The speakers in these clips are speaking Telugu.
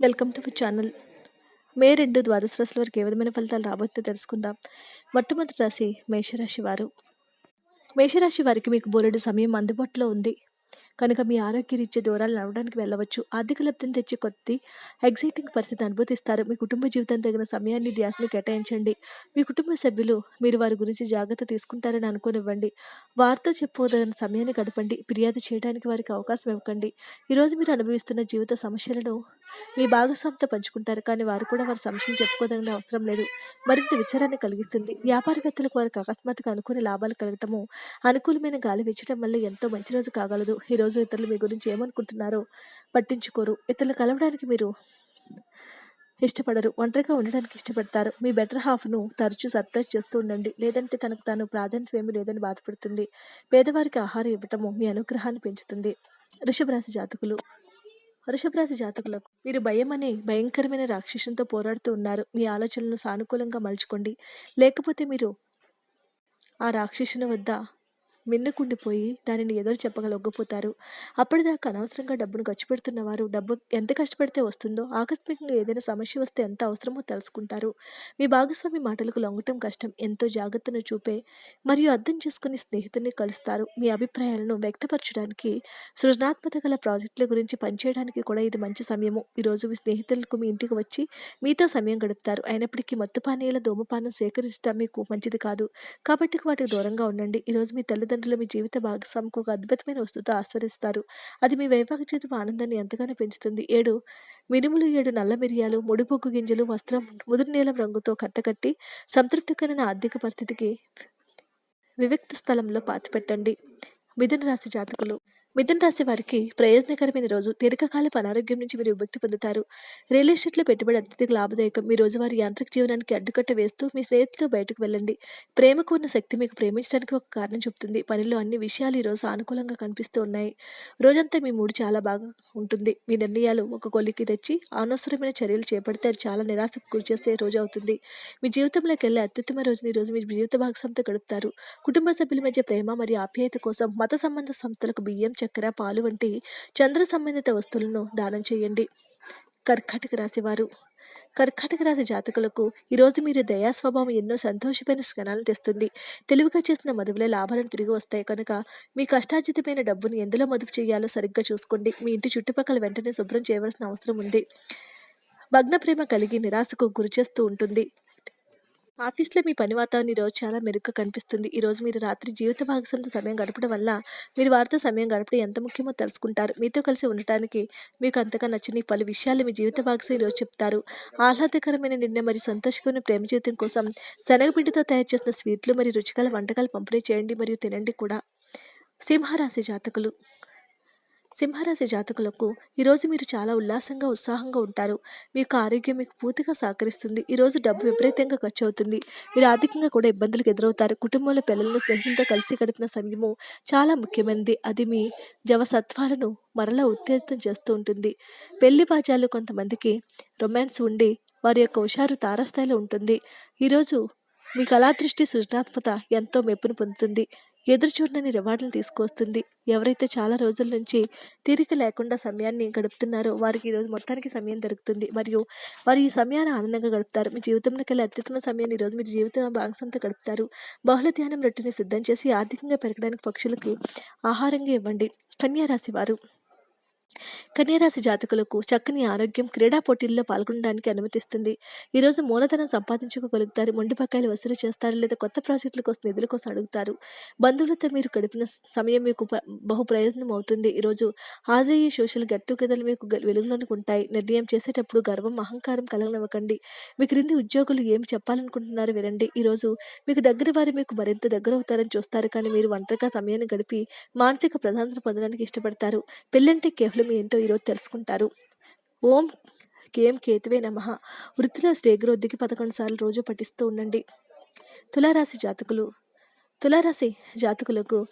Welcome to channel. మే రెండు ద్వాదశ రాశుల వరకు ఏ విధమైన ఫలితాలు రాబోతుందో తెలుసుకుందాం. మొట్టమొదటి రాశి మేషరాశి వారు. మేషరాశి వారికి మీకు బోలెడు సమయం అందుబాటులో ఉంది. కనుక మీ ఆరోగ్యరీత్యా దూరాలు నడవడానికి వెళ్ళవచ్చు. ఆర్థిక లబ్ధిని తెచ్చే కొద్ది ఎగ్జైటింగ్ పరిస్థితి అనుభూతిస్తారు. మీ కుటుంబ జీవితం తగిన సమయాన్ని ధ్యాసను కేటాయించండి. మీ కుటుంబ సభ్యులు మీరు వారి గురించి జాగ్రత్త తీసుకుంటారని అనుకోనివ్వండి. వారితో చెప్పుకోదగిన సమయాన్ని గడపండి. ఫిర్యాదు చేయడానికి వారికి అవకాశం ఇవ్వకండి. ఈరోజు మీరు అనుభవిస్తున్న జీవిత సమస్యలను మీ భాగస్వామితో పంచుకుంటారు. కానీ వారు కూడా వారి సమస్యలు చెప్పుకోదగిన అవసరం లేదు. మరింత విచారాన్ని కలిగిస్తుంది. వ్యాపారవేత్తలకు వారికి అకస్మాత్తుగా అనుకునే లాభాలు కలగటము అనుకూలమైన గాలి వీచడం వల్ల ఎంతో మంచి రోజు కాగలదు. ఈరోజు ఈరోజు ఇతరులు మీ గురించి ఏమనుకుంటున్నారో పట్టించుకోరు. ఇతరులు కలవడానికి మీరు ఇష్టపడరు. ఒంటరిగా ఉండడానికి ఇష్టపడతారు. మీ బెటర్ హాఫ్ను తరచూ సర్ప్రైజ్ చేస్తూ ఉండండి. లేదంటే తనకు తాను ప్రాధాన్యత ఏమీ లేదని బాధపడుతుంది. పేదవారికి ఆహారం ఇవ్వటము మీ అనుగ్రహాన్ని పెంచుతుంది. వృషభ రాశి జాతకులు. వృషభ రాశి జాతకులకు మీరు భయం అనే భయంకరమైన రాక్షసంతో పోరాడుతూ ఉన్నారు. మీ ఆలోచనలను సానుకూలంగా మలుచుకోండి. లేకపోతే మీరు ఆ రాక్షసుని వద్ద మిన్నుకుండిపోయి దానిని ఎదురు చెప్పగలొగ్గపోతారు అప్పటిదాకా అనవసరంగా డబ్బును ఖర్చు పెడుతున్న వారు డబ్బు ఎంత కష్టపడితే వస్తుందో ఆకస్మికంగా ఏదైనా సమస్య వస్తే ఎంత అవసరమో తెలుసుకుంటారు. మీ భాగస్వామి మాటలకు లొంగటం కష్టం. ఎంతో జాగ్రత్తను చూపే మరియు అర్థం చేసుకుని స్నేహితుల్ని కలుస్తారు. మీ అభిప్రాయాలను వ్యక్తపరచడానికి సృజనాత్మక గల ప్రాజెక్టుల గురించి పనిచేయడానికి కూడా ఇది మంచి సమయము. ఈరోజు మీ స్నేహితులకు మీ ఇంటికి వచ్చి మీతో సమయం గడుపుతారు. అయినప్పటికీ మత్తు పానీయాల ధూమపానం స్వీకరించడం మీకు మంచిది కాదు. కాబట్టి వాటికి దూరంగా ఉండండి. ఈరోజు మీ తల్లిదండ్రులు మీ జీవిత భాగస్వామికి ఒక అద్భుతమైన వస్తువుతో ఆస్వాదిస్తారు. అది మీ వైవాహిక జీవితం ఆనందాన్ని ఎంతగానో పెంచుతుంది. ఏడు మినుములు ఏడు నల్ల మిరియాలు ముడిపొగ్గు గింజలు వస్త్రం ముదురు నీలం రంగుతో కట్టకట్టి సంతృప్తికరమైన ఆర్థిక పరిస్థితికి వివిక్త స్థలంలో పాతిపెట్టండి. మిథున రాశి జాతకులు మిథున రాశి వారికి ప్రయోజనకరమైన రోజు. దీర్ఘకాలపు అనారోగ్యం నుంచి మీరు విముక్తి పొందుతారు. రియల్ ఎస్టేట్లో పెట్టుబడి అత్యధిక లాభదాయకం. మీ రోజువారి యాంత్రిక జీవనానికి అడ్డుకట్ట వేస్తూ మీ స్నేహితులతో బయటకు వెళ్ళండి. ప్రేమకు ఉన్న శక్తి మీకు ప్రేమించడానికి ఒక కారణం చెబుతుంది. పనిలో అన్ని విషయాలు ఈరోజు సానుకూలంగా కనిపిస్తూ ఉన్నాయి. రోజంతా మీ మూడు చాలా బాగా ఉంటుంది. మీ నిర్ణయాలు ఒక కొలికి తెచ్చి అనవసరమైన చర్యలు చేపడితే అది చాలా నిరాశకు గురిచేసే రోజు అవుతుంది. మీ జీవితంలోకి వెళ్ళే అత్యుత్తమ రోజుని ఈ రోజు మీ జీవిత భాగస్వామితో గడుపుతారు. కుటుంబ సభ్యుల మధ్య ప్రేమ మరియు ఆప్యాయత కోసం మత సంబంధ సంస్థలకు బియ్యం చక్కెర పాలు వంటి చంద్ర సంబంధిత వస్తువులను దానం చేయండి. కర్కాటక రాశివారు కర్కాటక రాశి జాతకులకు ఈరోజు మీరు దయా స్వభావం ఎన్నో సంతోషమైన క్షణాలను తెస్తుంది. తెలివిగా చేసిన మదుపులే లాభాలను తిరిగి వస్తాయి. కనుక మీ కష్టార్జితమైన డబ్బును ఎందులో మదుపు చేయాలో సరిగ్గా చూసుకోండి. మీ ఇంటి చుట్టుపక్కల వెంటనే శుభ్రం చేయవలసిన అవసరం ఉంది. భగ్న ప్రేమ కలిగి నిరాశకు గురి చేస్తూ ఉంటుంది. ఆఫీస్లో మీ పని వాతావరణం ఈరోజు చాలా మెరుగ్గా కనిపిస్తుంది. ఈరోజు మీరు రాత్రి జీవిత భాగస్వామితో సమయం గడపడం వల్ల మీరు వారితో సమయం గడపడం ఎంత ముఖ్యమో తెలుసుకుంటారు. మీతో కలిసి ఉండటానికి మీకు అంతగా నచ్చిన పలు విషయాలు మీ జీవిత భాగస్వామి ఈరోజు చెప్తారు. ఆహ్లాదకరమైన నిన్న మరియు సంతోషకరమైన ప్రేమ జీవితం కోసం శనగపిండితో తయారు చేసిన స్వీట్లు మరియు రుచికల వంటకాలు పంపిణీ చేయండి మరియు తినండి కూడా. సింహరాశి జాతకులు సింహరాశి జాతకులకు ఈరోజు మీరు చాలా ఉల్లాసంగా ఉత్సాహంగా ఉంటారు. మీ యొక్క ఆరోగ్యం మీకు పూర్తిగా సహకరిస్తుంది. ఈరోజు డబ్బు విపరీతంగా ఖర్చు అవుతుంది. మీరు ఆర్థికంగా కూడా ఇబ్బందులకు ఎదురవుతారు. కుటుంబంలో పిల్లలను స్నేహితులతో కలిసి గడిపిన సమయము చాలా ముఖ్యమైనది. అది మీ జవసత్వాలను మరలా ఉత్తేజితం చేస్తూ ఉంటుంది. పెళ్ళి బాజాలు కొంతమందికి రొమాన్స్ ఉండి వారి యొక్క హుషారు తారాస్థాయిలో ఉంటుంది. ఈరోజు మీ కళాదృష్టి సృజనాత్మక ఎంతో మెప్పును పొందుతుంది. ఎదురు చూడని రివార్డులు తీసుకొస్తుంది. ఎవరైతే చాలా రోజుల నుంచి తీరిక లేకుండా సమయాన్ని గడుపుతున్నారో వారికి ఈరోజు మొత్తానికి సమయం దొరుకుతుంది. మరియు వారు ఈ సమయాన్ని ఆనందంగా గడుపుతారు. మీ జీవితంలోకి వెళ్ళి అత్యుత్తమ సమయాన్ని ఈరోజు మీ జీవితం భాగస్వామితో గడుపుతారు. బహుళ ధ్యానం రొట్టెని సిద్ధం చేసి ఆర్థికంగా పెరగడానికి పక్షులకి ఆహారంగా ఇవ్వండి. కన్యా రాశి వారు కన్యరాశి జాతకులకు చక్కని ఆరోగ్యం క్రీడా పోటీల్లో పాల్గొనడానికి అనుమతిస్తుంది. ఈరోజు మూలధనం సంపాదించుకోగలుగుతారు మొండి వసూలు చేస్తారు లేదా కొత్త ప్రాజెక్టుల కోసం నిధుల కోసం అడుగుతారు. బంధువులతో మీరు గడిపిన సమయం మీకు బహు ప్రయోజనం అవుతుంది. ఈరోజు హాజరయ్యే సోషల్ గెట్ టుగెదర్ మీకు వెలుగులోనికి ఉంటాయి. నిర్ణయం చేసేటప్పుడు గర్వం అహంకారం కలగనివ్వకండి. మీ క్రింది ఉద్యోగులు ఏమి చెప్పాలనుకుంటున్నారు వినండి. ఈరోజు మీకు దగ్గర వారు మీకు మరింత దగ్గర అవుతారని చూస్తారు. కానీ మీరు ఒంటరిగా సమయాన్ని గడిపి మానసిక ప్రధానత పొందడానికి ఇష్టపడతారు. పెళ్ళంటే కేవలం ఏంటో ఈరోజు తెలుసుకుంటారు. ఓం కేం కేతువే నమ. వృత్తిలో శ్రేగ్రోద్ధికి పదకొండు సార్లు రోజు పఠిస్తూ ఉండండి. తులారాశి జాతకులు తులారాశి జాతకులకు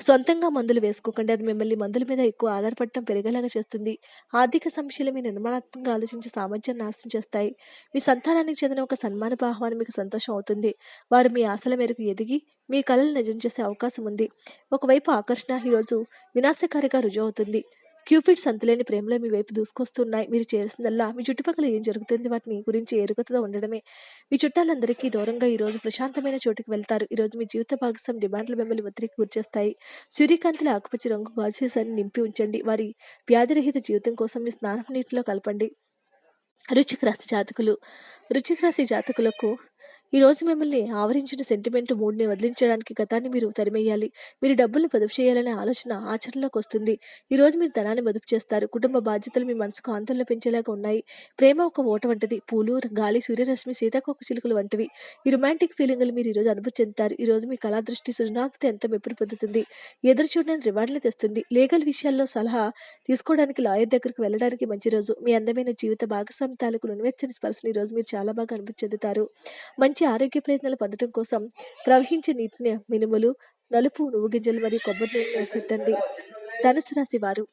సొంతంగా మందులు వేసుకోకండి. అది మిమ్మల్ని మందుల మీద ఎక్కువ ఆధారపడటం పెరిగేలాగా చేస్తుంది. ఆర్థిక సమస్యలు మీ నిర్మాణాత్మకంగా ఆలోచించే సామర్థ్యాన్ని నాశనం చేస్తాయి. మీ సంతానానికి చెందిన ఒక సన్మాన ఆహ్వానం మీకు సంతోషం అవుతుంది. వారు మీ ఆశల మేరకు ఎదిగి మీ కళలు నిజం చేసే అవకాశం ఉంది. ఒకవైపు ఆకర్షణ ఈరోజు వినాశకారిగా రుజువు అవుతుంది క్యూపిడ్స్ సంతులేని ప్రేమలో మీ వైపు దూసుకొస్తున్నాయి. మీరు చేయాల్సిందల్లా మీ చుట్టుపక్కల ఏం జరుగుతుంది? వాటిని గురించి ఎరుకతో ఉండడమే. మీ చుట్టాలందరికీ దూరంగా ఈరోజు ప్రశాంతమైన చోటుకి వెళ్తారు. ఈరోజు మీ జీవిత భాగస్వామి డిమాండ్లు మిమ్మల్ని ఒత్తిడికి గురిచేస్తాయి. సూర్యకాంతిలో ఆకుపచ్చ రంగు గాజుసీసాన్ని నింపి ఉంచండి. వారి వ్యాధిరహిత జీవితం కోసం మీ స్నానం నీటిలో కలపండి. వృశ్చిక జాతకులు. వృశ్చిక జాతకులకు ఈ రోజు మిమ్మల్ని ఆవరించిన సెంటిమెంట్ మూడ్ని వదిలించడానికి గతాన్ని మీరు తరిమేయాలి. మీరు డబ్బులను పొదుపు చేయాలనే ఆలోచన ఆచరణలోకి వస్తుంది. ఈ రోజు మీరు ధనాన్ని పొదుపు చేస్తారు. కుటుంబ బాధ్యతలు మీ మనసుకు ఆందోళన పెంచేలాగా ఉన్నాయి. ప్రేమ ఒక ఓట వంటిది. పూలు గాలి సూర్యరశ్మి సీతాకోక చిలుకలు వంటివి. ఈ రొమాంటిక్ ఫీలింగ్లు మీరు ఈరోజు అనుభూతి చెందుతారు. ఈరోజు మీ కళా దృష్టి సృజనాత్మకత ఎంత మెప్పులు పొందుతుంది? ఎదురు చూడడానికి రివార్డులు తెస్తుంది. లీగల్ విషయాల్లో సలహా తీసుకోవడానికి లాయర్ దగ్గరకు వెళ్ళడానికి మంచి రోజు. మీ అందమైన జీవిత భాగస్వామి తాలూకు నునివెచ్చని స్పర్శను ఈరోజు రోజు మీరు చాలా బాగా అనుభూతి చెందుతారు. మంచి మంచి ఆరోగ్య ప్రయత్నాలు పొందడం కోసం ప్రవహించే నీటిని మినుములు నలుపు నువ్వు గింజలు మరియు కొబ్బరి నీళ్ళు పెట్టండి. ధనుసు రాశి వారు.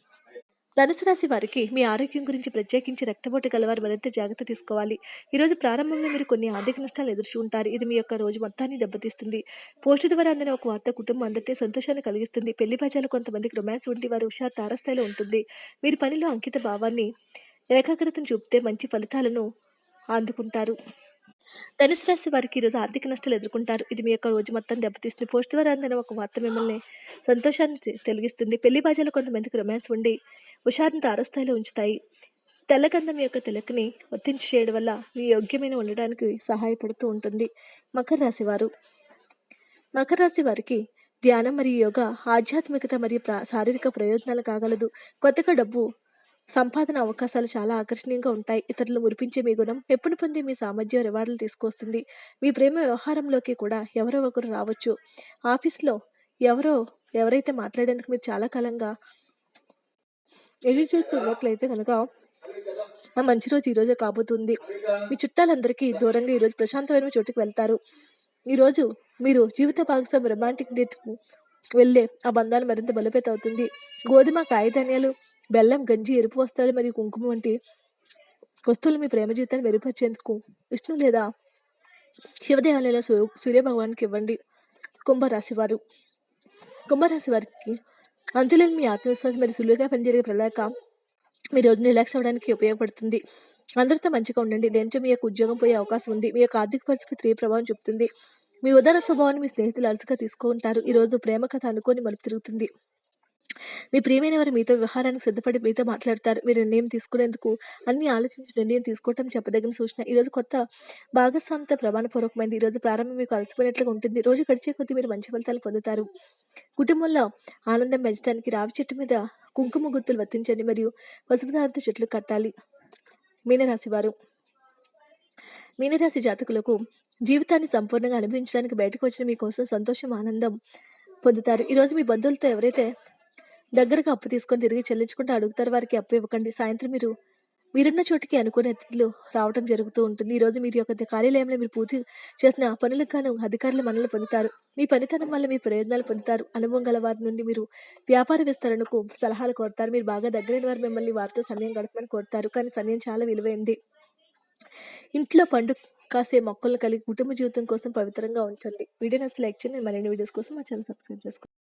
ధనుసు రాశి వారికి మీ ఆరోగ్యం గురించి ప్రత్యేకించి రక్తపోటు గలవారు మరింత జాగ్రత్త తీసుకోవాలి. ఈరోజు ప్రారంభంలో మీరు కొన్ని ఆర్థిక నష్టాలు ఎదుర్కొంటారు ఇది మీ యొక్క రోజు మొత్తాన్ని దెబ్బతీస్తుంది. పోస్టు ద్వారా అందిన ఒక వార్త కుటుంబం అందరికీ సంతోషాన్ని కలిగిస్తుంది. పెళ్ళి బాజాలు కొంతమందికి రొమాన్స్ ఉండి వారి హుషారు తారస్థాయిలో ఉంటుంది. మీరు పనిలో అంకిత భావాన్ని ఏకాగ్రతను చూపితే మంచి ఫలితాలను అందుకుంటారు. ధనుసు రాశి వారికి ఈరోజు ఆర్థిక నష్టాలు ఎదుర్కొంటారు. ఇది మీ యొక్క రోజు మొత్తం దెబ్బతీస్తుంది. పోస్ట్ ద్వారా అందిన ఒక వార్త మిమ్మల్ని సంతోషాన్ని తెలిగిస్తుంది. పెళ్ళి బాజాలు కొంతమందికి రొమాన్స్ ఉండి హుషారుని తారస్థాయిలో ఉంచుతాయి. తెల్లగంధం యొక్క తిలకని వర్తించి చేయడం వల్ల మీ యోగ్యమైన ఉండడానికి సహాయపడుతూ ఉంటుంది మకర రాశి వారు. మకర రాశి వారికి ధ్యానం మరియు యోగా ఆధ్యాత్మికత మరియు ప్రా శారీరక ప్రయోజనాలు కాగలదు. కొత్తగా డబ్బు సంపాదన అవకాశాలు చాలా ఆకర్షణీయంగా ఉంటాయి. ఇతరులు మురిపించే మీ గుణం ఎప్పుడు పొంది మీ సామర్థ్యం రివార్డులు తీసుకొస్తుంది. మీ ప్రేమ వ్యవహారంలోకి కూడా ఎవరో ఒకరు రావచ్చు. ఆఫీస్లో ఎవరో ఎవరైతే మాట్లాడేందుకు మీరు చాలా కాలంగా ఎదురు చూస్తున్నట్లయితే కనుక ఆ మంచి రోజు ఈరోజే కాబోతుంది. మీ చుట్టాలందరికీ దూరంగా ఈరోజు ప్రశాంతమైన చోటుకు వెళ్తారు. ఈరోజు మీరు జీవిత భాగస్వామి రొమాంటిక్ డేట్కు వెళ్ళే ఆ బంధాలు మరింత బలోపేత అవుతుంది గోధుమ కాయధాన్యాలు బెల్లం గంజి ఎరుపు వస్త్రాలు మరియు కుంకుమ వంటి వస్తువులు మీ ప్రేమ జీవితాన్ని మెరుగుపరిచేందుకు విష్ణు లేదా? శివదేవాలయంలో సూర్య భగవానికి ఇవ్వండి. కుంభరాశి వారు కుంభరాశి వారికి అంతులేని మీ ఆత్మవిశ్వాసం మరియు సులువుగా పనిచేయే ప్రణాళిక మీ రోజును రిలాక్స్ అవ్వడానికి ఉపయోగపడుతుంది. అందరితో మంచిగా ఉండండి. నేను మీ యొక్క ఉద్యోగం పోయే అవకాశం ఉంది. మీ యొక్క ఆర్థిక పరిస్థితి తీవ్ర ప్రభావం చూపుతుంది. మీ ఉదార స్వభావాన్ని మీ స్నేహితులు అలసిగా తీసుకుంటారు. ఈ రోజు ప్రేమ కథ అనుకోని మలుపు తిరుగుతుంది. మీ ప్రియమైన వారు మీతో వ్యవహారానికి సిద్ధపడి మీతో మాట్లాడతారు. మీరు నిర్ణయం తీసుకునేందుకు అన్ని ఆలోచించి నిర్ణయం తీసుకోవటం చెప్పదగిన సూచన. ఈ రోజు కొత్త భాగస్వామితో ప్రమాణపూర్వకమైంది. ఈ రోజు ప్రారంభం మీకు అలసిపోయినట్లుగా ఉంటుంది. రోజు గడిచే కొద్దీ మీరు మంచి ఫలితాలు పొందుతారు. కుటుంబంలో ఆనందం పెంచడానికి రావి చెట్టు మీద కుంకుమ గుర్తులు వర్తించండి మరియు పసుపు చెట్లు కట్టాలి. మీనరాశి వారు. మీనరాశి జాతకులకు జీవితాన్ని సంపూర్ణంగా అనుభవించడానికి బయటకు వచ్చిన మీకోసం సంతోషం ఆనందం పొందుతారు. ఈరోజు మీ బంధువులతో ఎవరైతే దగ్గరకు అప్పు తీసుకొని తిరిగి చెల్లించుకుంటూ అడుగుతారు వారికి అప్పు ఇవ్వకండి. సాయంత్రం మీరు మీరున్న చోటికి అనుకునే అతిథులు రావడం జరుగుతూ ఉంటుంది. ఈ రోజు మీరు యొక్క కార్యాలయంలో మీరు పూర్తి చేసిన పనులకు గాను అధికారులు మనల్ని పొందుతారు. మీ పనితనం వల్ల మీ ప్రయోజనాలు పొందుతారు. అనుభవం గల వారి నుండి మీరు వ్యాపార విస్తరణకు సలహాలు కోరుతారు. మీరు బాగా దగ్గరైన వారు మిమ్మల్ని వారితో సమయం గడపమని కోరుతారు. కానీ సమయం చాలా విలువైంది. ఇంట్లో పండు కాసే మొక్కలు కలిగి కుటుంబ జీవితం కోసం పవిత్రంగా ఉంచండి వీడియో నచ్చితే లైక్ చేయండి. మరిన్ని వీడియోస్ కోసం మా ఛానల్ సబ్స్క్రైబ్ చేసుకోండి.